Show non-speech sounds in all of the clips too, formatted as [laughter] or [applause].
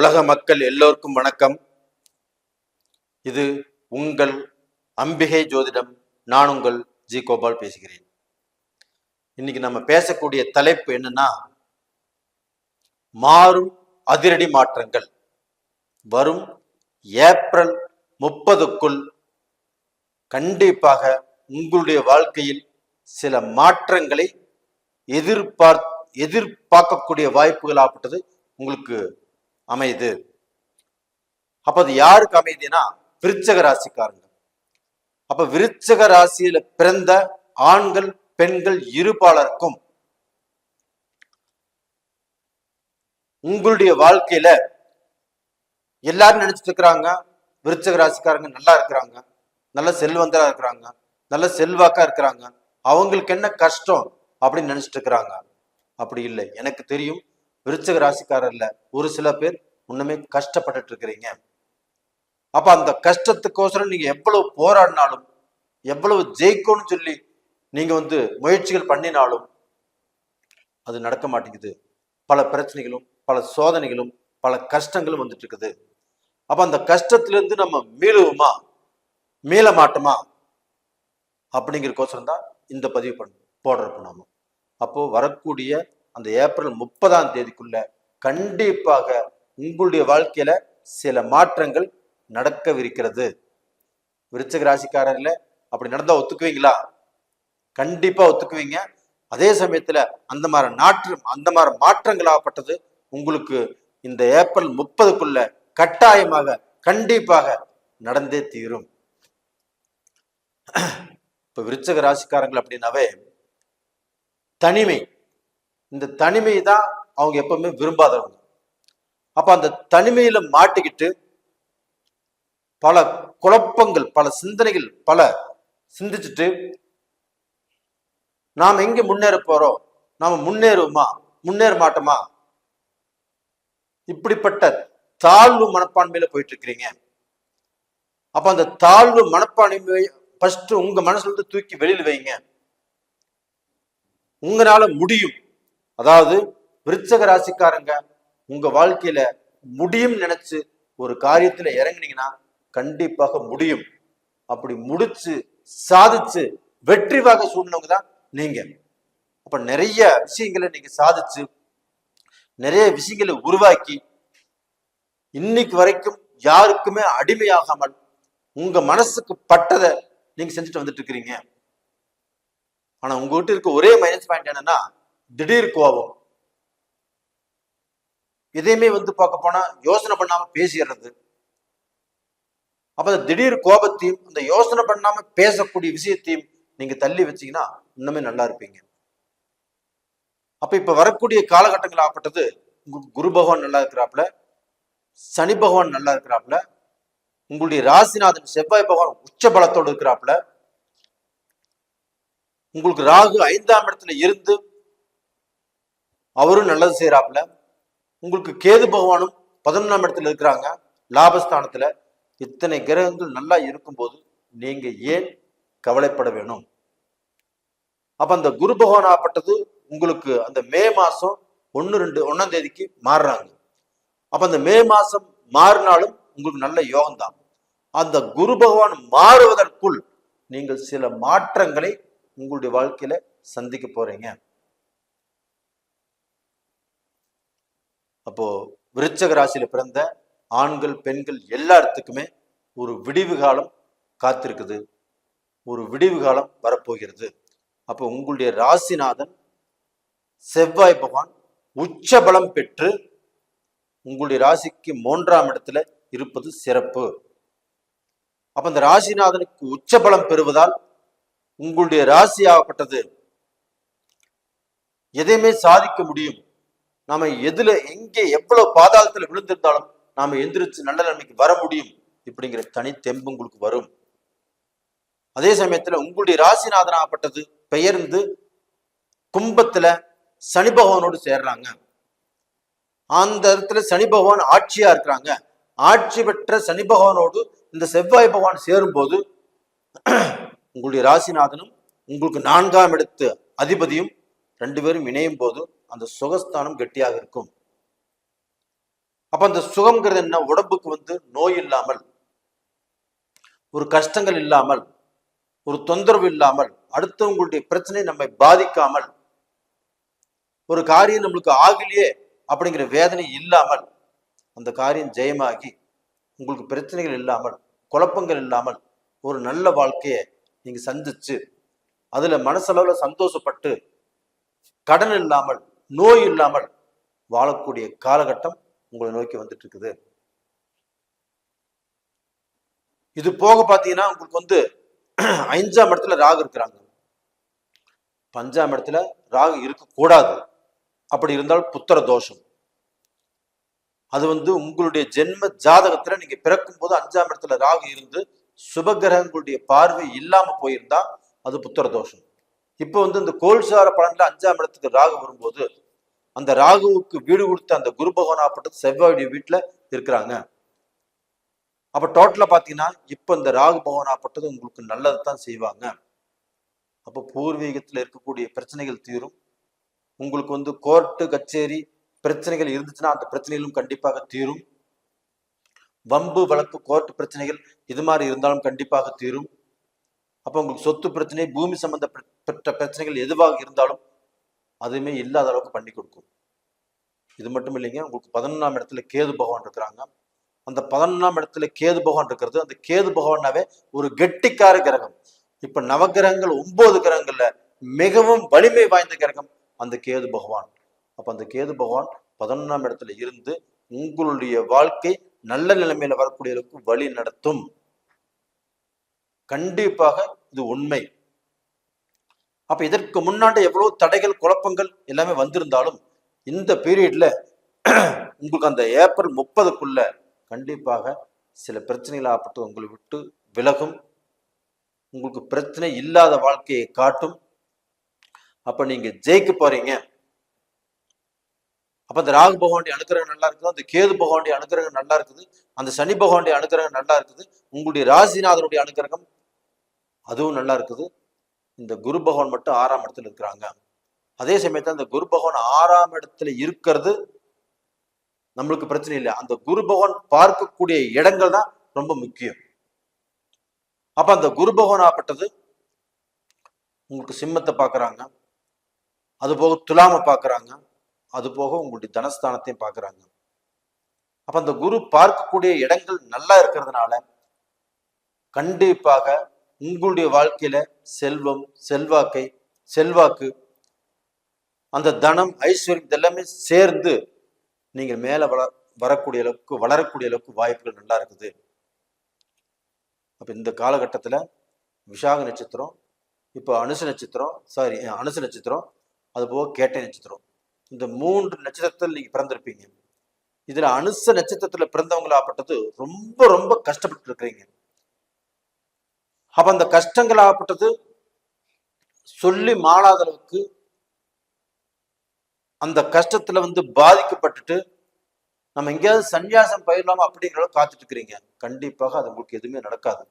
உலக மக்கள் எல்லோருக்கும் வணக்கம். இது உங்கள் அம்பிகை ஜோதிடம். நான் உங்கள் ஜி கோபால் பேசுகிறேன். இன்னைக்கு நம்ம பேசக்கூடிய தலைப்பு என்னன்னா மாறும் அதிரடி மாற்றங்கள். வரும் ஏப்ரல் முப்பதுக்குள் கண்டிப்பாக உங்களுடைய வாழ்க்கையில் சில மாற்றங்களை எதிர்பார்த்து எதிர்பார்க்கக்கூடிய வாய்ப்புகள் ஆப்பட்டது உங்களுக்கு அமையுது அப்ப அது யாருக்கு அமையுதுன்னா விருச்சக ராசிக்காரங்க. அப்ப விருச்சக ராசியில பிறந்த ஆண்கள் பெண்கள் இருபாலருக்கும் உங்களுடைய வாழ்க்கையில எல்லாரும் நினைச்சிட்டு இருக்கிறாங்க விருச்சக ராசிக்காரங்க நல்லா இருக்கிறாங்க நல்ல செல்வந்தரா இருக்கிறாங்க நல்ல செல்வாக்கா இருக்கிறாங்க அவங்களுக்கு என்ன கஷ்டம் அப்படின்னு நினைச்சிட்டு இருக்கிறாங்க அப்படி இல்லை. எனக்கு தெரியும் விருச்சக ராசிக்காரர்ல ஒரு சில பேர் இன்னுமே கஷ்டப்பட்டுட்டு இருக்கிறீங்க அப்ப அந்த கஷ்டத்துக்கோசரம் நீங்க எவ்வளவு போராடினாலும் எவ்வளவு ஜெயிக்கணும்னு சொல்லி நீங்க வந்து முயற்சிகள் பண்ணினாலும் அது நடக்க மாட்டேங்குது. பல பிரச்சனைகளும் பல சோதனைகளும் பல கஷ்டங்களும் வந்துட்டு இருக்குது அப்ப அந்த கஷ்டத்திலிருந்து நம்ம மீளுவோமா? மீள மாட்டோமா அப்படிங்கிறக்கோசரம் தான் இந்த பதிவு பண்ண போடுறப்போ நாம அப்போ வரக்கூடிய அந்த ஏப்ரல் முப்பதாம் தேதிக்குள்ள கண்டிப்பாக உங்களுடைய வாழ்க்கையில சில மாற்றங்கள் நடக்கவிருக்கிறது. விருச்சக ராசிக்காரர்ல அப்படி நடந்தா ஒத்துக்குவீங்களா? கண்டிப்பா ஒத்துக்குவீங்க. அதே சமயத்துல அந்த மாதிரி நாற்று அந்த மாதிரி மாற்றங்கள் ஆகப்பட்டது உங்களுக்கு இந்த ஏப்ரல் முப்பதுக்குள்ள கட்டாயமாக கண்டிப்பாக நடந்தே தீரும். இப்ப விருச்சக ராசிக்காரங்கள் அப்படின்னாவே தனிமை. இந்த தனிமை தான் அவங்க எப்பவுமே விரும்பாதவங்க. அப்ப அந்த தனிமையில மாட்டிக்கிட்டு பல குழப்பங்கள் பல சிந்தனைகள் பல சிந்திச்சுட்டு நாம் எங்க முன்னேற போறோம்? நாம முன்னேறுவோமா? முன்னேற மாட்டோமா இப்படிப்பட்ட தாழ்வு மனப்பான்மையில போயிட்டு இருக்கிறீங்க அப்ப அந்த தாழ்வு மனப்பான்மை ஃபர்ஸ்ட் உங்க மனசுல இருந்து தூக்கி வெளியில வைங்க. உங்களால முடியும். அதாவது விருச்சக ராசிக்காரங்க உங்க வாழ்க்கையில முடியும் நினைச்சு ஒரு காரியத்துல இறங்குனீங்கன்னா கண்டிப்பாக முடியும். அப்படி முடிச்சு சாதிச்சு வெற்றி வாக சூழ்ந்தவங்க தான் நீங்க. அப்ப நிறைய விஷயங்களை நீங்க சாதிச்சு நிறைய விஷயங்களை உருவாக்கி இன்னைக்கு வரைக்கும் யாருக்குமே அடிமையாகாமல் உங்க மனசுக்கு பட்டதை நீங்க செஞ்சுட்டு வந்துட்டு இருக்கிறீங்க. ஆனா உங்ககிட்ட இருக்க ஒரே மைனஸ் பாயிண்ட் என்னன்னா திடீர் கோபம். எதையுமே வந்து பார்க்க போனா யோசனை பண்ணாம பேசிடுறது. அப்ப அந்த திடீர் கோபத்தையும் அந்த யோசனை பண்ணாம பேசக்கூடிய விஷயத்தையும் நீங்க தள்ளி வச்சீங்கன்னா இன்னுமே நல்லா இருப்பீங்க. அப்ப இப்ப வரக்கூடிய காலகட்டங்கள் ஆப்பட்டது குரு பகவான் நல்லா இருக்கிறாப்புல சனி பகவான் நல்லா இருக்கிறாப்புல உங்களுடைய ராசிநாதன் செவ்வாய் பகவான் உச்ச பலத்தோடு இருக்கிறாப்புல உங்களுக்கு ராகு ஐந்தாம் இடத்துல இருந்து அவரும் நல்லது செய்யறாப்புல உங்களுக்கு கேது பகவானும் பதினொன்றாம் இடத்துல இருக்கிறாங்க. லாபஸ்தானத்துல இத்தனை கிரகங்கள் நல்லா இருக்கும்போது நீங்க ஏன் கவலைப்பட வேணும்? அப்ப அந்த குரு பகவானாகப்பட்டது உங்களுக்கு அந்த மே மாசம் ஒன்னு ரெண்டு ஒன்னாம் தேதிக்கு மாறுறாங்க. அப்ப அந்த மே மாசம் மாறினாலும் உங்களுக்கு நல்ல யோகம் தான். அந்த குரு பகவான் மாறுவதற்குள் நீங்கள் சில மாற்றங்களை உங்களுடைய வாழ்க்கையில சந்திக்க போறீங்க. அப்போ விருச்சக ராசியில பிறந்த ஆண்கள் பெண்கள் எல்லாத்துக்குமே ஒரு விடிவு காலம் காத்திருக்குது. ஒரு விடிவு காலம் வரப்போகிறது. அப்போ உங்களுடைய ராசிநாதன் செவ்வாய் பகவான் உச்ச பலம் பெற்று உங்களுடைய ராசிக்கு மூன்றாம் இடத்துல இருப்பது சிறப்பு. அப்ப இந்த ராசிநாதனுக்கு உச்ச பலம் பெறுவதால் உங்களுடைய ராசி ஆகப்பட்டது. எதையுமே சாதிக்க முடியும். நாம எதுல எங்கே எவ்வளவு பாதாளத்துல விழுந்திருந்தாலும் நாம எந்திரிச்சு நல்ல நிலைமைக்கு வர முடியும் இப்படிங்கிற தனித்தெம்பு உங்களுக்கு வரும். அதே சமயத்துல உங்களுடைய ராசிநாதனாகப்பட்டது பெயர்ந்து கும்பத்துல சனி பகவானோடு சேர்றாங்க. அந்த இடத்துல சனி பகவான் ஆட்சியா இருக்கிறாங்க. ஆட்சி பெற்ற சனி பகவானோடு இந்த செவ்வாய் பகவான் சேரும்போது உங்களுடைய ராசிநாதனும் உங்களுக்கு நான்காம் இடத்து அதிபதியும் ரெண்டு பேரும் இணையும் போது அந்த சுகஸ்தானம் கெட்டியாக இருக்கும். அப்ப அந்த சுகம்ங்கிறது என்ன? உடம்புக்கு வந்து நோய் இல்லாமல் ஒரு கஷ்டங்கள் இல்லாமல் ஒரு தொந்தரவு இல்லாமல் அடுத்தவங்களுடைய பிரச்சனை நம்மை பாதிக்காமல் ஒரு காரியம் நம்மளுக்கு ஆகலையே அப்படிங்கிற வேதனை இல்லாமல் அந்த காரியம் ஜெயமாகி உங்களுக்கு பிரச்சனைகள் இல்லாமல் குழப்பங்கள் இல்லாமல் ஒரு நல்ல வாழ்க்கையை நீங்க சந்திச்சு அதுல மனசளவுல சந்தோஷப்பட்டு கடன் இல்லாமல் நோய் இல்லாமல் வாழக்கூடிய காலகட்டம் உங்களை நோக்கி வந்துட்டு இருக்குது இது போக பாத்தீங்கன்னா உங்களுக்கு வந்து ஐந்தாம் இடத்துல ராகு இருக்கிறாங்க. பஞ்சாம் இடத்துல ராகு இருக்கக்கூடாது. அப்படி இருந்தால் புத்திர தோஷம். அது வந்து உங்களுடைய ஜென்ம ஜாதகத்துல நீங்க பிறக்கும் போது அஞ்சாம் இடத்துல ராகு இருந்து சுபகிரகங்களுடைய பார்வை இல்லாம போயிருந்தா அது புத்திர தோஷம். இப்போ வந்து இந்த கோல்சார பலன்ல அஞ்சாம் இடத்துக்கு ராகு வரும்போது அந்த ராகுவுக்கு வீடு கொடுத்த அந்த குரு பகவானாப்பட்டது செவ்வாயுடைய வீட்டுல இருக்கிறாங்க. அப்ப டோட்டலா பாத்தீங்கன்னா இப்ப இந்த ராகு பகவானாப்பட்டது உங்களுக்கு நல்லது தான் செய்வாங்க. அப்போ பூர்வீகத்துல இருக்கக்கூடிய பிரச்சனைகள் தீரும். உங்களுக்கு வந்து கோர்ட்டு கச்சேரி பிரச்சனைகள் இருந்துச்சுன்னா அந்த பிரச்சனைகளும் கண்டிப்பாக தீரும். வம்பு வழக்கு கோர்ட்டு பிரச்சனைகள் இது மாதிரி இருந்தாலும் கண்டிப்பாக தீரும். அப்போ உங்களுக்கு சொத்து பிரச்சனை பூமி சம்பந்தப்பட்ட பிரச்சனைகள் எதுவாக இருந்தாலும் அதுவுமே இல்லாத அளவுக்கு பண்ணி கொடுக்கும். இது மட்டும் இல்லைங்க உங்களுக்கு பதினொன்றாம் இடத்துல கேது பகவான் இருக்கிறாங்க. அந்த பதினொன்றாம் இடத்துல கேது பகவான் இருக்கிறது அந்த கேது பகவானாவே ஒரு கெட்டிக்கார கிரகம். இப்ப நவகிரகங்கள் ஒன்பது கிரகங்கள்ல மிகவும் வலிமை வாய்ந்த கிரகம் அந்த கேது பகவான். அப்ப அந்த கேது பகவான் பதினொன்றாம் இடத்துல இருந்து உங்களுடைய வாழ்க்கை நல்ல நிலைமையில வரக்கூடிய அளவுக்கு வழி நடத்தும். கண்டிப்பாக இது உண்மை. அப்போ இதற்கு முன்னாடி எவ்வளோ தடைகள் குழப்பங்கள் எல்லாமே வந்திருந்தாலும் இந்த பீரியட்ல [clears throat] உங்களுக்கு அந்த ஏப்ரல் முப்பதுக்குள்ள கண்டிப்பாக சில பிரச்சனைகள் ஆப்பட்டு உங்களை விட்டு விலகும். உங்களுக்கு பிரச்சனை இல்லாத வாழ்க்கையை காட்டும். அப்ப நீங்க ஜெயிக்க போறீங்க. அப்ப அந்த ராகு பகவானுடைய அனுகிரகம் நல்லா இருக்குது. அந்த கேது பகவானுடைய அனுகிரகம் நல்லா இருக்குது. அந்த சனி பகவானுடைய அனுகிரகம் நல்லா இருக்குது. உங்களுடைய ராசிநாதனுடைய அனுகிரகம் அதுவும் நல்லா இருக்குது. இந்த குரு பகவான் மட்டும் ஆறாம் இடத்துல இருக்கிறாங்க. அதே சமயத்தில் அந்த குரு பகவான் ஆறாம் இடத்துல இருக்கிறது நம்மளுக்கு பிரச்சனை இல்லை. அந்த குரு பகவான் பார்க்கக்கூடிய இடங்கள் தான் ரொம்ப முக்கியம். அப்ப அந்த குரு பகவான் ஆப்பட்டது உங்களுக்கு சிம்மத்தை பார்க்கறாங்க அது போக துலாம பார்க்குறாங்க அது போக உங்களுடைய தனஸ்தானத்தையும் பார்க்கறாங்க அப்ப அந்த குரு பார்க்கக்கூடிய இடங்கள் நல்லா இருக்கிறதுனால கண்டிப்பாக உங்களுடைய வாழ்க்கையில செல்வம் செல்வாக்கை செல்வாக்கு அந்த தனம் ஐஸ்வர்யம் இதெல்லாமே சேர்ந்து நீங்கள் மேலே வள வரக்கூடிய அளவுக்கு வளரக்கூடிய அளவுக்கு வாய்ப்புகள் நல்லா இருக்குது. அப்போ இந்த காலகட்டத்தில் விஷாக நட்சத்திரம் இப்போ அனுச நட்சத்திரம் சாரி அனுச நட்சத்திரம் அது போக கேட்டை நட்சத்திரம். இந்த மூன்று நட்சத்திரத்தில் நீங்கள் பிறந்திருப்பீங்க. இதில் அனுச நட்சத்திரத்தில் பிறந்தவங்களாப்பட்டது ரொம்ப ரொம்ப கஷ்டப்பட்டு இருக்கிறீங்க அப்ப அந்த கஷ்டங்கள் ஆகப்பட்டது சொல்லி மாளாத அளவுக்கு அந்த கஷ்டத்துல வந்து பாதிக்கப்பட்டுட்டு நம்ம எங்கேயாவது சன்னியாசம் பயிரலாமா அப்படிங்கிற அளவுக்கு காத்துட்டு இருக்கிறீங்க. கண்டிப்பாக அது உங்களுக்கு எதுவுமே நடக்காது.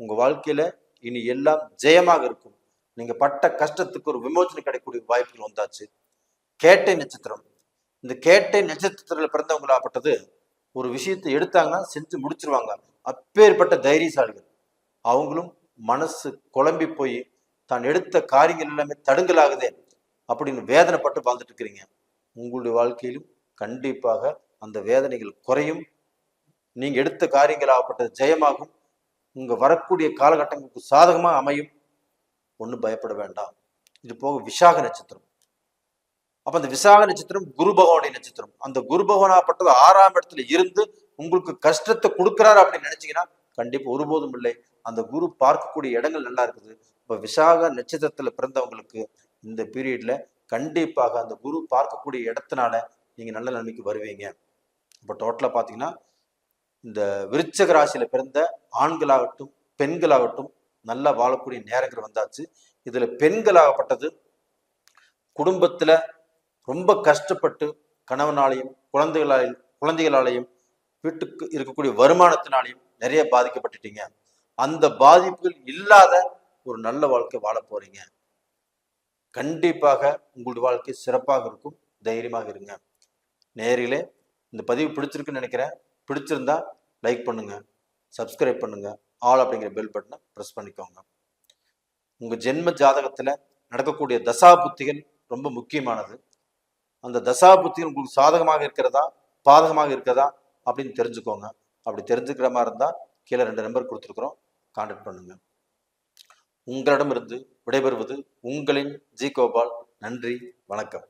உங்க வாழ்க்கையில இனி எல்லாம் ஜெயமாக இருக்கும். நீங்க பட்ட கஷ்டத்துக்கு ஒரு விமோசனம் கிடைக்கக்கூடிய வாய்ப்புகள் வந்தாச்சு. கேட்டை நட்சத்திரம். இந்த கேட்டை நட்சத்திரத்துல பிறந்தவங்களாப்பட்டது ஒரு விஷயத்தை எடுத்தாங்கன்னா செஞ்சு முடிச்சிருவாங்க. அப்பேற்பட்ட தைரியசாலிகள். அவங்களும் மனசு குழம்பி போய் தான் எடுத்த காரியங்கள் எல்லாமே தடுங்கலாகுதே அப்படின்னு வேதனைப்பட்டு வாழ்ந்துட்டு இருக்கிறீங்க உங்களுடைய வாழ்க்கையிலும் கண்டிப்பாக அந்த வேதனைகள் குறையும். நீங்க எடுத்த காரியங்கள் ஆகப்பட்டது ஜெயமாகும். உங்க வரக்கூடிய காலகட்டங்களுக்கு சாதகமா அமையும். ஒன்றும் பயப்பட வேண்டாம். இது போக விசாக நட்சத்திரம். அப்ப அந்த விசாக நட்சத்திரம் குரு பகவானுடைய நட்சத்திரம். அந்த குரு பகவானாப்பட்டது ஆறாம் இடத்துல இருந்து உங்களுக்கு கஷ்டத்தை கொடுக்குறாரு அப்படின்னு நினைச்சீங்கன்னா கண்டிப்பா ஒருபோதும் இல்லை. அந்த குரு பார்க்கக்கூடிய இடங்கள் நல்லா இருக்குது. இப்போ விசாக நட்சத்திரத்தில் பிறந்தவங்களுக்கு இந்த பீரியட்ல கண்டிப்பாக அந்த குரு பார்க்கக்கூடிய இடத்தினால நீங்க நல்ல நிலைமைக்கு வருவீங்க. இப்போ டோட்டலாக பார்த்தீங்கன்னா இந்த விருச்சக ராசியில பிறந்த ஆண்களாகட்டும் பெண்களாகட்டும் நல்லா வாழக்கூடிய நேரங்கள் வந்தாச்சு. இதுல பெண்களாகப்பட்டது குடும்பத்துல ரொம்ப கஷ்டப்பட்டு கணவனாலையும் குழந்தைகளாலையும் குழந்தைகளாலையும் வீட்டுக்கு இருக்கக்கூடிய வருமானத்தினாலையும் நிறைய பாதிக்கப்பட்டுட்டீங்க. அந்த பாதிப்புகள் இல்லாத ஒரு நல்ல வாழ்க்கை வாழ போறீங்க. கண்டிப்பாக உங்களுடைய வாழ்க்கை சிறப்பாக இருக்கும். தைரியமாக இருங்க. நேரிலே இந்த பதிவு பிடிச்சிருக்குன்னு நினைக்கிறேன். பிடிச்சிருந்தா லைக் பண்ணுங்க. சப்ஸ்கிரைப் பண்ணுங்க. ஆல் அப்படிங்கிற பெல் பட்டனை ப்ரெஸ் பண்ணிக்கோங்க. உங்க ஜென்ம ஜாதகத்துல நடக்கக்கூடிய தசா புத்திகள் ரொம்ப முக்கியமானது. அந்த தசா புத்திகள் உங்களுக்கு சாதகமாக இருக்கிறதா? பாதகமாக இருக்கிறதா? அப்படின்னு தெரிஞ்சுக்கோங்க. அப்படி தெரிஞ்சுக்கிற மாதிரி இருந்தால் கீழே ரெண்டு நம்பர் கொடுத்துருக்குறோம். கான்டாக்ட் பண்ணுங்க. உங்களிடமிருந்து விடைபெறுவது உங்களின் ஜி கோபால். நன்றி வணக்கம்.